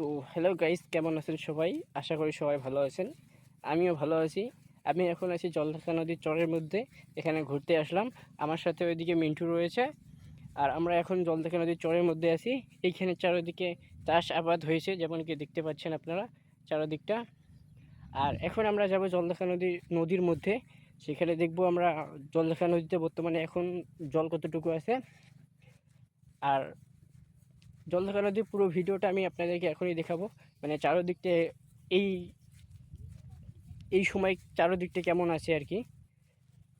তো hello guys কেমন আছেন সবাই? আশা করি সবাই ভালো আছেন। আমিও ভালো আছি। আমি এখন আছি জলঢাকা নদীর চরের মধ্যে, এখানে ঘুরতে আসলাম। আমার সাথে ওইদিকে মিন্টু রয়েছে। আর আমরা এখন জলঢাকা নদীর চরের মধ্যে আছি। এইখানে চারিদিকে চাষ আবাদ হয়েছে, যেমন কি দেখতে পাচ্ছেন আপনারা চারিদিকটা। আর এখন আমরা যাব জলঢাকা নদী, নদীর মধ্যে। সেখানে দেখব আমরা জলঢাকা নদীতে বর্তমানে এখন জল কতটুকু আছে। আর জলঢাকা নদীর পুরো ভিডিওটা আমি আপনাদেরকে এখনই দেখাবো। মানে চারোদিকটা এই এই সময় চারোদিকটা কেমন আছে আর কি?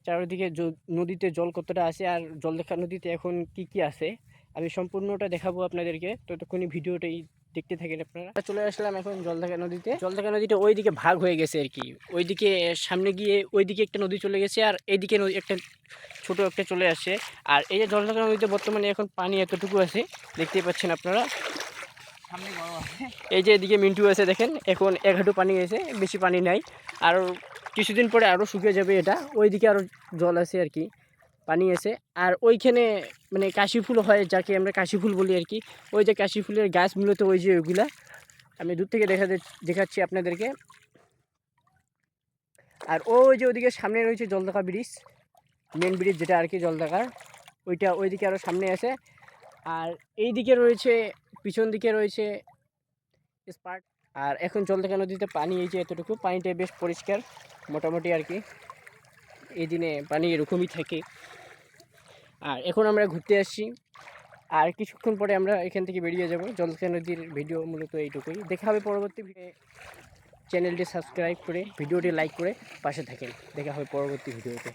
চারোদিকে নদীতে জল কতটা আছে আর জলঢাকা নদীতে এখন কি কি আছে? আমি সম্পূর্ণটা দেখাবো আপনাদেরকে। ততক্ষণই ভিডিওটাই দেখতে থাকেন আপনারা। চলে আসলাম এখন জলঢাকা নদীতে। জলঢাকা নদীটা ওইদিকে ভাগ হয়ে গেছে আর কি। ওইদিকে সামনে গিয়ে ওইদিকে একটা নদী চলে গেছে আর এইদিকে একটা ছোট একটা চলে আসছে আর এই যে জলঢাকা নদীতে বর্তমানে এখন পানি এতটুকু আছে দেখতেই পাচ্ছেন আপনারা। এই যে এদিকে মিন্টু আছে দেখেন এখন এক হাঁটু পানি আছে বেশি পানি নাই। আর কিছুদিন পরে আরও শুকিয়ে যাবে এটা ওইদিকে আরও জল আছে আর কি পানি আছে। আর ওইখানে মানে কাশি ফুল হয় যাকে আমরা কাশি ফুল বলি আর কি ওই যে কাশি ফুলের গাছ মূলত ওই যে ওইগুলা। আমি দূর থেকে দেখা দেখাচ্ছি আপনাদেরকে। আর ওই যে ওইদিকে সামনে রয়েছে জলদাকা ব্রিজ মেন ব্রিজ যেটা আর কি জলদাকার ওইটা ওইদিকে আরও সামনে আছে। আর এই দিকে রয়েছে, পিছন দিকে রয়েছে স্পার্ট আর এখন জলদাকা নদীতে পানি, এই যে এতটুকু পানিটা বেশ পরিষ্কার, মোটামুটি আর কি। এই দিনে পানি এরকমই থাকে। আর এখন আমরা ঘুরতে আসছি। আর কিছুক্ষণ পরে আমরা এখান থেকে বেরিয়ে যাব। জলদাকা নদীর ভিডিও মূলত এইটুকুই। দেখা হবে পরবর্তী চ্যানেলটি সাবস্ক্রাইব করে, ভিডিওটি লাইক করে পাশে থাকেন। দেখা হবে পরবর্তী ভিডিওতে।